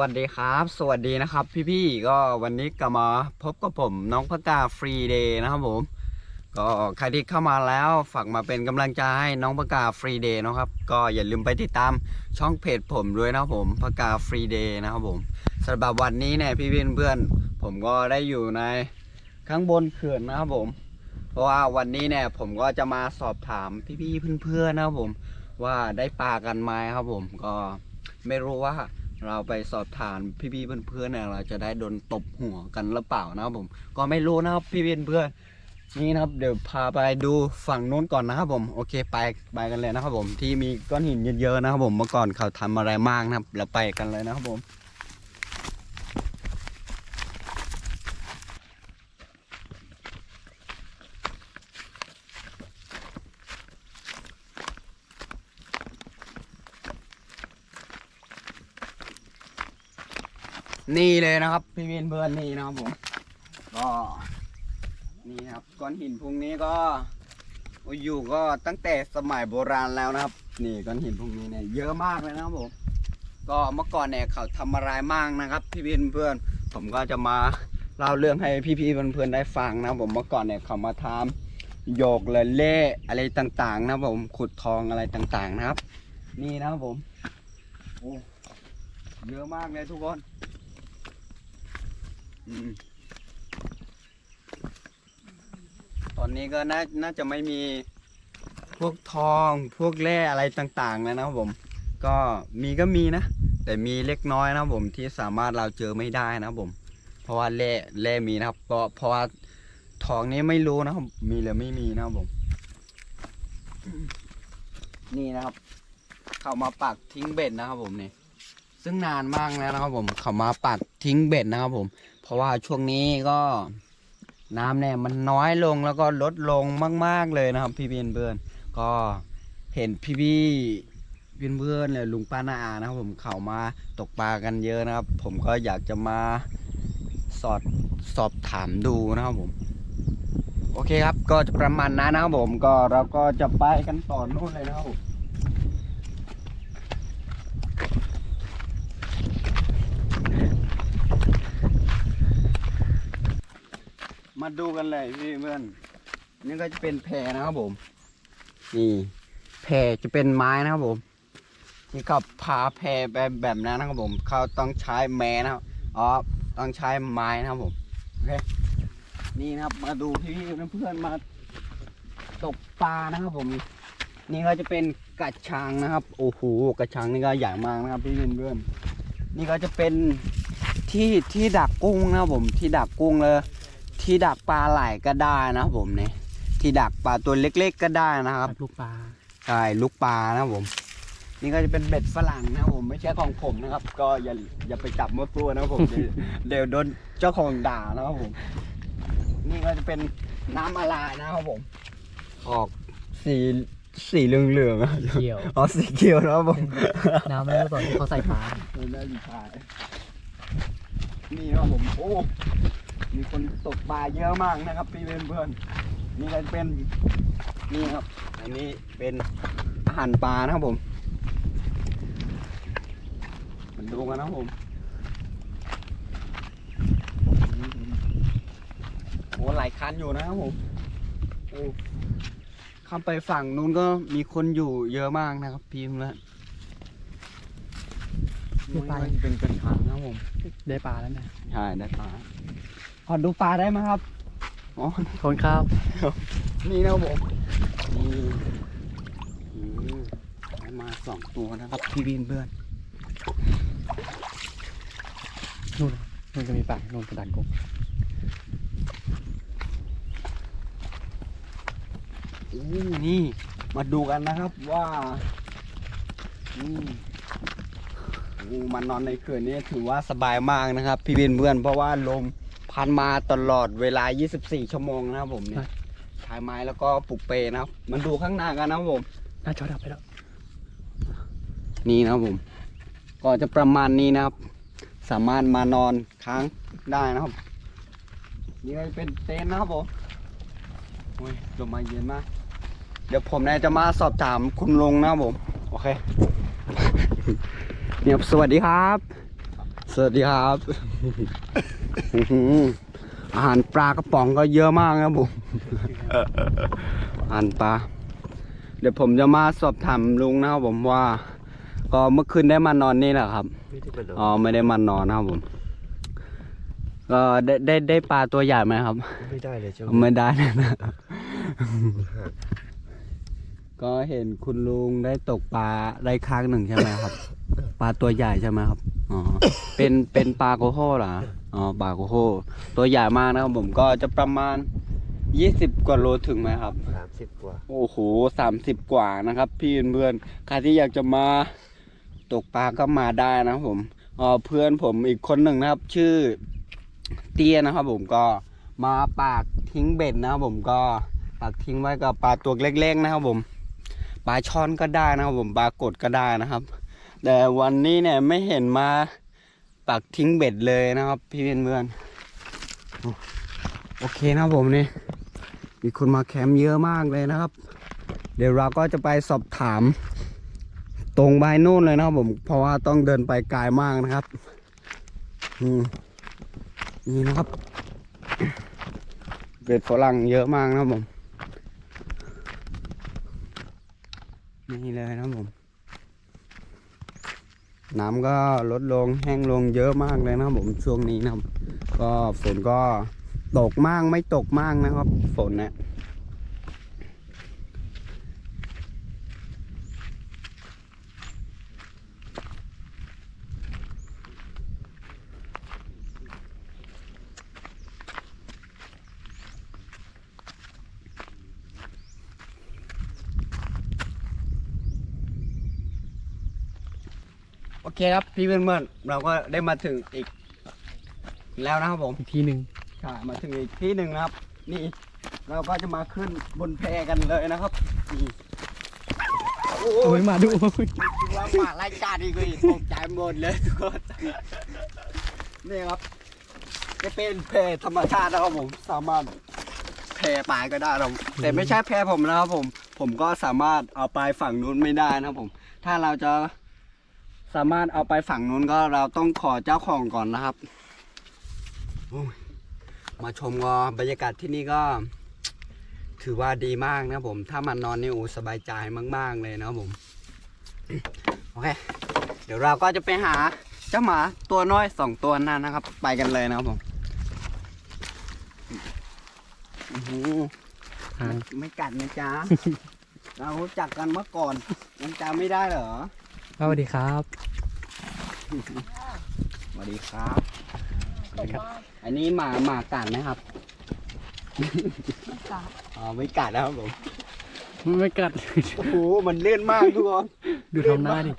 วัสดีครับ สวัสดีนะครับพี่ๆก็วันนี้กลับมาพบกับผมน้องพกาฟรีเดย์นะครับผม ก็ใครที่เข้ามาแล้วฝากมาเป็นกำลังใจให้น้องพกาฟรีเดย์นะครับ ก็อย่าลืมไปติดตามช่องเพจผมด้วยนะครับผมพกาฟรีเดย์นะครับผมสำหรับวันนี้เนี่ยพี่ๆเพื่อนๆผมก็ได้อยู่ในข้างบนเขื่อนนะครับผม เพราะว่าวันนี้เนี่ยผมก็จะมาสอบถามพี่ๆเพื่อนๆนะครับผม ว่าได้ปลากันไหมครับผมก็ไม่รู้ว่า เราไปสอบถามพี่ๆเพื่อนๆเนี่ยเราจะได้โดนตบหัวกันหรือเปล่านะครับผม ก็ไม่รู้นะครับพี่ๆเพื่อนนี่นะครับเดี๋ยวพาไปดูฝั่งนู้นก่อนนะครับผมโอเคไปไปกันเลยนะครับผมที่มีก้อนหินเยอะๆนะครับผมเมื่อก่อนเขาทำอะไรมากนะครับเราไปกันเลยนะครับผม นี่เลยนะครับ พี่วินเพื่อนนี่นะครับผมก็นี่ครับก้อนหินพวกนี้ก็อยู่ก็ตั้งแต่สมัยโบราณแล้วนะครับ นี่ก้อนหินพวกนี้เนี่ยเยอะมากเลยนะครับผมก็เมื่อก่อนเนี่ยเขาทำอะไรมากนะครับ พี่วินเพื่อนผมก็จะมาเล่าเรื่องให้พี่ๆเพื่อนๆได้ฟังนะครับผมเมื่อก่อนเนี่ยเขามาทำโยกเลยเล่อะไรต่างๆ นะครับผมขุดทองอะไรต่างๆนะครับ นี่นะครับผมโอ้เยอะมากเลยทุกคน ตอนนี้ก็น่าน่าจะไม่มีพวกทองพวกแร่อะไรต่างๆแล้วนะครับผม ก็มีก็มีนะ แต่มีเล็กน้อยนะครับผมที่สามารถเราเจอไม่ได้นะครับผม เพราะว่าแร่แร่มีนะครับก็เพราะว่าทองนี้ไม่รู้นะครับมีหรือไม่มีนะครับผม นี่นะครับ เขามาปักทิ้งเบ็ดนะครับผมนี่ซึ่งนานมากแล้วนะครับผม เขามาปักทิ้งเบ็ดนะครับผม เพราะว่าช่วงนี้ก็น้ำเนี่ยมันน้อยลงแล้วก็ลดลงมาก ๆเลยนะครับ พี่พี่เพื่อนก็เห็นพี่พี่เพื่อนเพื่อนเลยลุงป้านาอานะครับ ผมเขามาตกปลากันเยอะนะครับ ผมก็อยากจะมาสอดสอบถามดูนะครับผมโอเคครับก็จะประมาณนั้นนะครับผมก็เราก็จะไปกันต่อนู่นเลยนะครับ มมาดูกันเลยพี่เพื่อนนี่ก็จะเป็นแพนะครับผม นี่แพจะเป็นไม้นะครับผมที่เขาพาแพแบบแบบนั้นนะครับผมเขาต้องใช้แม้นะครับอ๋อต้องใช้ไม้นะครับผมโอเคนี่นะครับ มาดูพี่ๆเพื่อนๆมาตกปลานะครับผม นี่ก็จะเป็นกระชังนะครับ โอ้โหกระชังนี่ก็ใหญ่มากนะครับพี่เพื่อนๆนี่ก็จะเป็นที่ที่ดักกุ้งนะครับผมที่ดักกุ้งเลย ที่ดักปลาไหลก็ได้นะครับผมเนี่ยที่ดักปลาตัวเล็ก ๆ ก็ได้นะครับลูกปลาใช่ลูกปลานะครับผม นี่ก็จะเป็นเบ็ดฝรั่งนะครับผมไม่ใช่ของผมนะครับ ก็อย่าอย่าไปจับมั่วตัวนะครับผมเดี๋ยวเดี๋ยวโดนเจ้าของด่านะครับผม นี่ก็จะเป็นน้ำอะไรนะครับผม ออกสีสีเหลืองๆอะเกี่ยวอ๋อสีเขียวนะครับผมน้ำไม่รู้ตอนที่เขาใส่ปลามันได้ดีชายนี่ครับผมโอ้ มีคนตกปลาเยอะมากนะครับพี่เพื่อนๆนี่ก็เป็นนี่ครับ อันนี้เป็นอาหารปลานะครับผมมันดูกันนะครับผมโอ้หลายคันอยู่นะครับผมโอ้ข้ามไปฝั่งนู้นก็มีคนอยู่เยอะมากนะครับพี่เพื่อนไม่ไปมันเป็นกระชังนะครับผม ได้ปลาแล้วนะ ใช่ ได้ปลา ขอดูปลาได้ไหมครับ อ๋อ คนข้าวนี่นะครับผมนี่อืมได้มาสองตัวนะครับพี่วินเพื่อนนู่นนู่นก็มีปลานู่นกระดานกุ้งอู้นี่ มาดูกันนะครับว่าอืมอู้มานอนในเขื่อนนี้ถือว่าสบายมากนะครับ พี่วินเพื่อนเพราะว่าลม พัดมาตลอดเวลา 24 ชั่วโมงนะครับผมเนี่ยชายไม้แล้วก็ปลุกเปนะครับ มันดูข้างหน้ากันนะครับผมน่าจอดับไปแล้ว นี่นะครับผม ก็จะประมาณนี้นะครับ สามารถมานอนค้างได้นะครับ นี่ก็จะเป็นเต็นท์นะครับผมโอ้ยลมมาเย็นมาก เดี๋ยวผมเนี่ยจะมาสอบถามคุณลุงนะครับผม โอเคเนี่ยสวัสดีครับสสวัสดีครับ อื้อหืออาหารปลากระป๋องก็เยอะมากครับผมอาหารปลา เดี๋ยวผมจะมาสอบถามลุงนะครับผมว่า ก็เมื่อคืนได้มานอนนี่แหละครับไม่ได้ไปหรอกอ๋อไม่ได้มานอนนะครับผมก็ได้ได้ได้ปลาตัวใหญ่ไหมครับ ไม่ได้เลยเจ้าไม่ได้นะ ก็เห็นคุณลุงได้ตกปลาได้ครั้งหนึ่งใช่ไหมครับ ปลาตัวใหญ่ใช่ไหมครับอ๋อเป็นเป็นปลาโกโฮเหรอ อ๋อปลาโกโฮตัวใหญ่มากนะครับผมก็จะประมาณยี่สิบกว่าโลถึงไหมครับ สามสิบกว่าโอ้โหสามสิบกว่านะครับ พี่เพื่อนๆใครที่อยากจะมาตกปลาก็มาได้นะครับผมอ๋อเพื่อนผมอีกคนหนึ่งนะครับ ชื่อเตี้ยนะครับผมก็มาปากทิ้งเบ็ดนะครับผมก็ปากทิ้งไว้กับปลาตัวเล็กๆนะครับผมปลาช่อนก็ได้นะครับผมปลากดก็ได้นะครับ แต่วันนี้เนี่ยไม่เห็นมา ปักทิ้งเบ็ดเลยนะครับ พี่เพื่อนๆโอเคนะผมนี่มีคนมาแคมป์เยอะมากเลยนะครับ เดี๋ยวเราก็จะไปสอบถาม ตรงไปนู่นเลยนะครับผมเพราะว่าต้องเดินไปไกลมากนะครับนี่นะครับเบ็ดฝรั่งเยอะมากนะครับผมนี่เลยนะครับผม น้ำก็ลดลงแห้งลงเยอะมากเลยนะครับผมช่วงนี้นะครับ ก็ฝนก็ตกมากไม่ตกมากนะครับ ฝนเนี่ย เคครับพี่เพื่อนๆเราก็ได้มาถึงอีก แล้วนะครับผมอีกทีหนึ่งค่ะมาถึงอีกที่หนึ่งนะครับ นี่เราก็จะมาขึ้นบนแพกันเลยนะครับนี่โอ้โอ้ยยมาดูคิดว่าหมาไล่กัดอีกเลยตกใจหมดเลยทุกคนนี่ครับจะเป็นแพธรรมชาตินะครับผมสามารถแพปลายก็ได้ครับแต่ไม่ใช่แพผมนะครับผม ผมก็สามารถเอาไปฝั่งนู้นไม่ได้นะครับผม ถ้าเราจะ สามารถเอาไปฝั่งนู้นก็เราต้องขอเจ้าของก่อนนะครับมาชมก็บรรยากาศที่นี่ก็ ถือว่าดีมากนะครับผม ถ้ามานอนนี่โอ้สบายใจมาก ๆ เลยนะครับผม โอเค เดี๋ยวเราก็จะไปหาเจ้าหมาตัวน้อยสองตัวนั่นนะครับ ไปกันเลยนะครับผมอื้อหือทางไม่กัดนะจ๊ะ เรารู้จักกันเมื่อก่อนยังจำไม่ได้เหรอ สวัสดีครับ สวัสดีครับ อันนี้หมาหมากัดไหมครับอ๋อไม่กัดนะครับผมไม่กัด โอ้โห มันเลื่อนมากทุกคน ดูทำหน้าดิ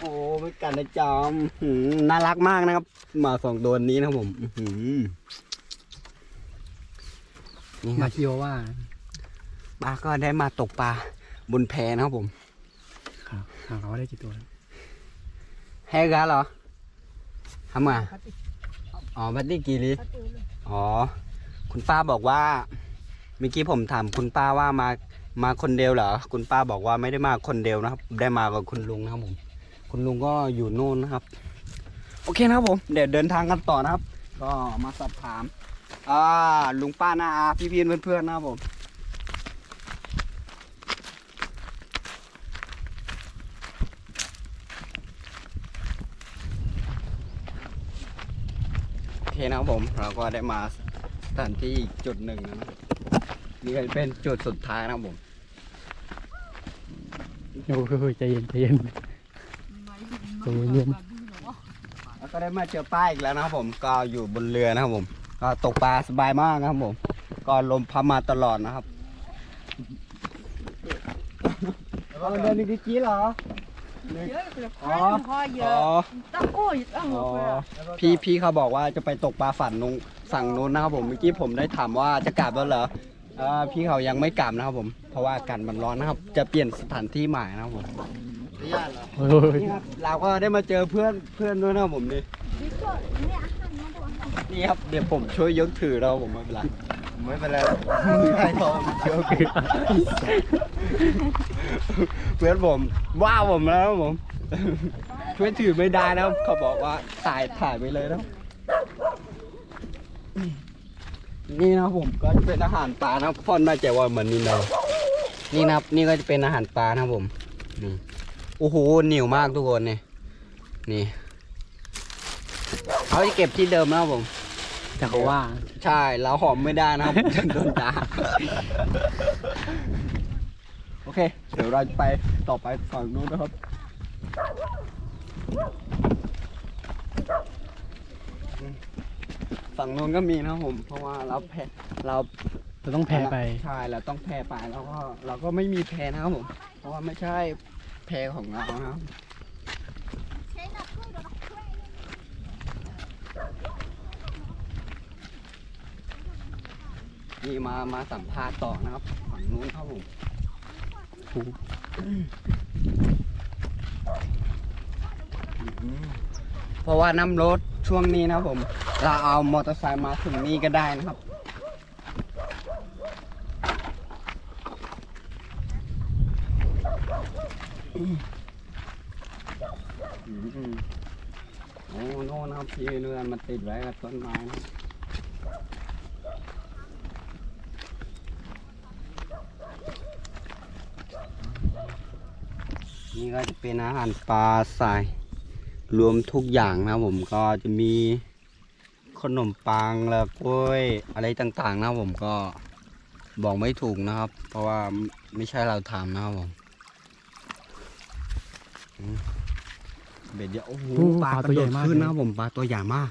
โอ้โหไม่กัดนะจอมหืมน่ารักมากนะครับ หมาสองตัวนี้นะครับผมอื้อหือนี่คมารับคิโอว่าปลาก็ได้มาตกปลาบนแพนะครับผม ครับถามเขาว่าได้กี่ตัวแล้วแฮกันเหรอทำมาอ๋อบัตตี้กี่ลิอ๋อ คุณป้าบอกว่าเมื่อกี้ผมถามคุณป้าว่ามามาคนเดียวเหรอ คุณป้าบอกว่าไม่ได้มาคนเดียวนะครับ ได้มากับคุณลุงนะครับผม คุณลุงก็อยู่นู่นนะครับ โอเคนะครับผม เดี๋ยวเดินทางกันต่อนะครับ ก็มาสอบถามอ่าลุงป้าน้าอาพี่พี่เพื่อนๆนะครับผม เคนะครับผมเราก็ได้มาสถานที่อีกจุดหนึ่งนะครับนี่ก็เป็นจุดสุดท้ายนะครับผมโอ้ยใจเย็นใจเย็นใจเย็นแล้วก็ได้มาเจอป้าอีกแล้วนะครับผมก็อยู่บนเรือนะครับผม ก็ตกปลาสบายมากนะครับผม ก็ลมพัดมาตลอดนะครับเอาเดินดีๆกี้เหรอ อ๋ออ๋ออ๋อพี่พี่เขาบอกว่าจะไปตกปลาฝั่งนู้นฝั่งนู้นนะครับผมเมื่อกี้ผมได้ถามว่าจะกลับแล้วเหรอเอ่อพี่เขายังไม่กลับนะครับผม เพราะว่าอากาศมันร้อนนะครับ จะเปลี่ยนสถานที่ใหม่นะครับผมโอ้ยนี่ครับเราก็ได้มาเจอเพื่อนเพื่อนด้วยนะครับผมนี่นี่ครับเดี๋ยวผมช่วยยกถือเราผมไม่เป็นไร ไม่เป็นไรใช่ผมยกถือเพื่อนผมว่าผมแล้วครับผมช่วยถือไม่ได้นะครับเขาบอกว่าถ่ายถ่ายไปเลยนะนี่นะครับผมก็จะเป็นอาหารปลานะครับพ่อนน่าจะว่าเหมือนนี่เรานี่นะครับ นี่ก็จะเป็นอาหารปลานะครับผมนี่โอ้โหเหนียวมากทุกคนเนี่ยนี่เขาจะเก็บที่เดิมนะครับผม แต่เขาว่า ใช่เราหอมไม่ได้นะครับโดนด่าโอเค เดี๋ยวเราจะไปต่อไปฝั่งนู้นนะครับฝั่งนู้นก็มีนะครับผม เพราะว่าเราแพเราเราต้องแพ้ไปใช่เราต้องแพไปแล้วก็เราก็ไม่มีแพนะครับผม เพราะว่าไม่ใช่แพของเรานะครับ นี่ มามาสัมภาษณ์ต่อนะครับฝั่งนู้นครับผมอืมเพราะว่าน้ำรถช่วงนี้นะครับผม เราเอามอเตอร์ไซค์มาถึงนี่ก็ได้นะครับอืมอืมโอ้โน่นนะครับพี่เรือนมันติดไว้กับต้นไม้นะครับ นี่ก็จะเป็นอาหารปลาใส่รวมทุกอย่างนะผมก็จะมีขนมปังแล้วกล้วยอะไรต่างๆนะผมก็บอกไม่ถูกนะครับ เพราะว่าไม่ใช่เราทำนะครับผมเบ็ดเดียวโอ้โหปลาปลากตัระวโดใหญ่ดมากขึ้นนะผมปลาตัวใหญ่มาก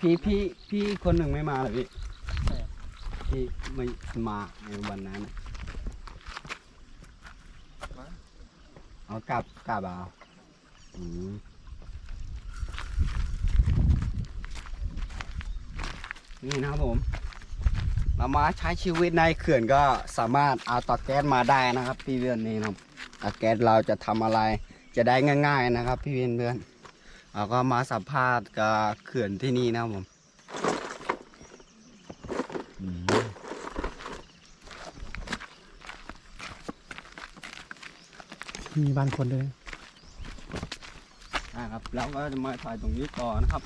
พี่พี่พี่คนหนึ่งไม่มาเหรอพี่ พี่ไม่มาในวันนั้นนะเอากลับกลับเอาอืมนี่นะครับผม เรามาใช้ชีวิตในเขื่อนก็สามารถเอาเตาแก๊สมาได้นะครับ พี่เพื่อนนี่นะครับเตาแก๊สเราจะทำอะไรจะได้ง่าย ๆ นะครับ พี่เพื่อนเพื่อนเราก็มาสัมภาษณ์กับเขื่อนที่นี่นะครับผม มีบ้านคนด้วยนะครับแล้วก็จะมาถ่ายตรงนี้ต่อนะครับ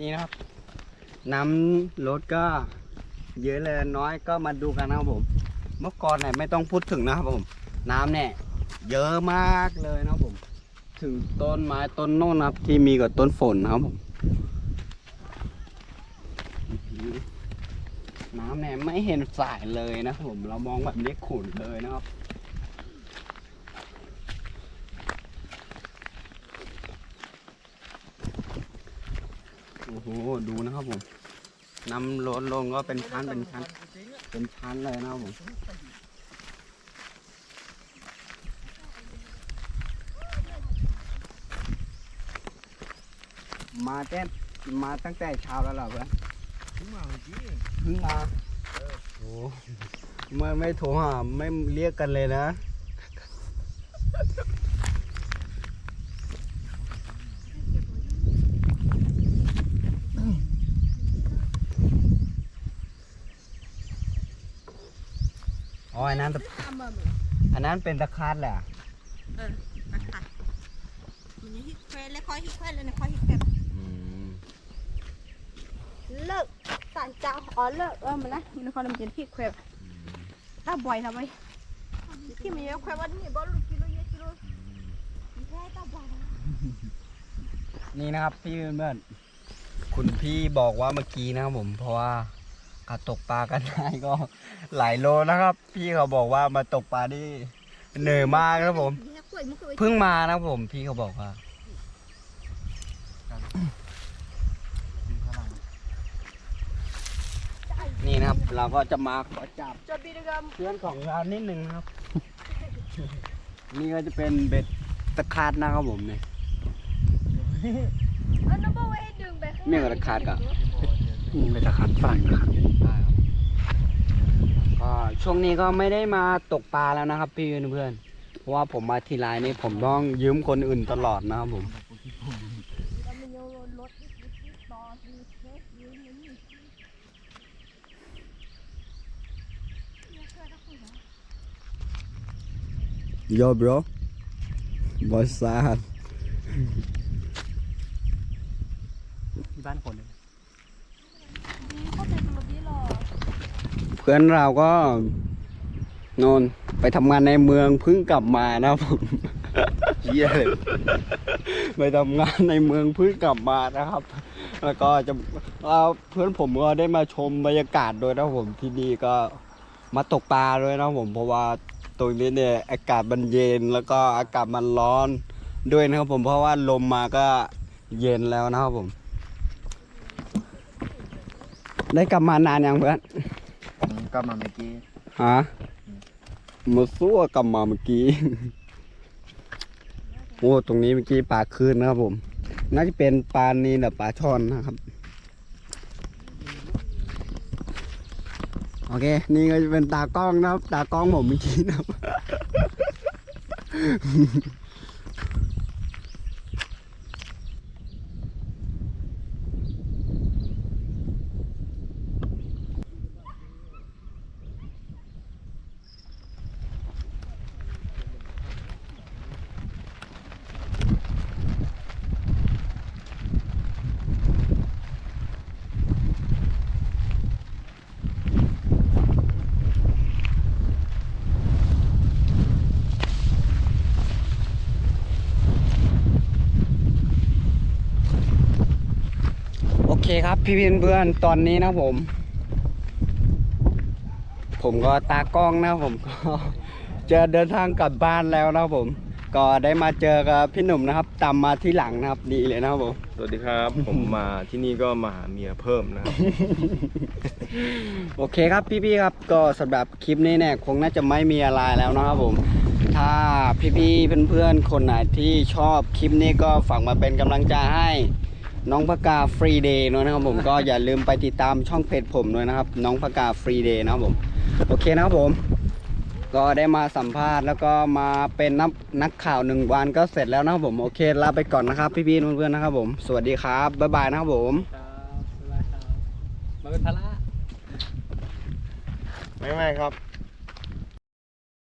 นี่นะครับ น้ำรถก็เยอะเลยน้อยก็มาดูกันนะครับผม เมื่อก่อนเนี่ยไม่ต้องพูดถึงนะครับผม น้ำเนี่ยเยอะมากเลยนะครับผม ถึงต้นไม้ต้นโน้นนะครับที่มีกับต้นฝนนะครับผมน้ำเนี่ยไม่เห็นสายเลยนะครับผมเรามองแบบนี้ขุ่นเลยนะครับโอ้โหดูนะครับผมน้ำล้นลงก็เป็นชั้นเป็นชั้นเป็นชั้นเลยนะครับผม มาเต้นมาตั้งแต่เช้าแล้วเหรอเพื่อนเพิ่งมาเมื่อกี้เพิ่งมาโอ้ไม่ไม่โทรหาไม่เรียกกันเลยนะอ๋ออันนั้นตะอันนั้นเป็นตะคาดแหละเออนะคะมันยังฮิตเควสแล้วคอยฮิตเควสแล้วนะคอยฮิตแบบอืม เลิกสารเจ้าอ๋อเลิกเออมันนะมันคอยมันจะฮิตเควสถ้าบ่อยทำไมที่มันเยอะเควสวันนี้บอลลูกกิโลเยอะกิโลแค่ตาบ่อยนะนี่นะครับพี่เพื่อนๆคุณพี่บอกว่าเมื่อกี้นะครับผมเพราะว่าการตกปลากันได้ก็หลายโลนะครับ พี่เขาบอกว่ามาตกปลานี่เหนื่อยมากครับผมเนี่ยกล้วยมันเคยเพิ่งมานะครับผมพี่เขาบอกว่า นี่นะครับ เราก็จะมาขอจับจะบีดกัมเพื่อนของเรานิดนึงนะครับ นี่ก็จะเป็นเบ็ดตะคาดนะครับผมเนี่ยอันนั้นบอกว่าให้ดึงไปข้างหเนี่น้ายก็ตะขาดกะอืมไปตะขันฝรั่งนะครับได้ครับก็ช่วงนี้ก็ไม่ได้มาตกปลาแล้วนะครับ พี่เพื่อนๆเพราะว่าผมมาทีไรนี่ผมต้องยืมคนอื่นตลอดนะครับผม แล้วมันโยนรถต่อดีเทสยืนนี่ โย bro what's that ที่บ้านคนเลยเขาเป็นรถดีหรอเพื่อนเราก็โนนไปทำงานในเมืองเพิ่งกลับมานะครับผม เยี่ยเลยไปทำงานในเมืองเพิ่งกลับมานะครับ แล้วก็จะเอาเพื่อนผมก็ได้มาชมบรรยากาศโดยนะครับผมที่นี่ก็มาตกปลาด้วยนะครับผมเพราะว่า ตรงนี้เนี่ยอากาศมันเย็นแล้วก็อากาศมันร้อนด้วยนะครับผมเพราะว่าลมมาก็เย็นแล้วนะครับผม ได้กลับมานานยังเพื่อนก็มาเมื่อกี้ฮะมาสู้กลับมาเมื่อกี้โอ้ตรงนี้เมื่อกี้ปลาคืนนะครับผม น่าจะเป็นปลานีหรือปลาช่อนนะครับ อเค นี่ก็จะเป็นตากล้องนะครับ ตากล้องผมเมื่อกี้นะครับ คครับพี่เพื่อนๆตอนนี้นะครับผม ผมก็ตากล้องนะครับผมก็จะเดินทางกลับบ้านแล้วนะครับผม ก็ได้มาเจอกับพี่หนุ่มนะครับตามมาที่หลังนะครับดีเลยนะครับผมสวัสดีครับ ผมมาที่นี่ก็มาหาเมียเพิ่มนะครับ โอเคครับพี่ๆครับ ก็สำหรับคลิปนี้เนี่ยคงน่าจะไม่มีอะไรแล้วนะครับผม ถ้าพี่ๆเพื่อนๆคนไหนที่ชอบคลิปนี้ก็ฝากมาเป็นกำลังใจให้ น้องพกาฟรีเดย์นะครับผมก็อย่าลืมไปติดตามช่องเพจผมด้วยนะครับ น้องพกาฟรีเดย์นะครับผมโอเคนะครับผม ก็ได้มาสัมภาษณ์แล้วก็มาเป็นนักนักข่าวหนึ่งวันก็เสร็จแล้วนะครับผมโอเคลาไปก่อนนะครับ พี่ๆเพื่อนๆนะครับ ผม สวัสดีครับบ๊ายบายนะครับผมครับบ๊ายบายครับมาเป็นภาระไม่ไม่ครับ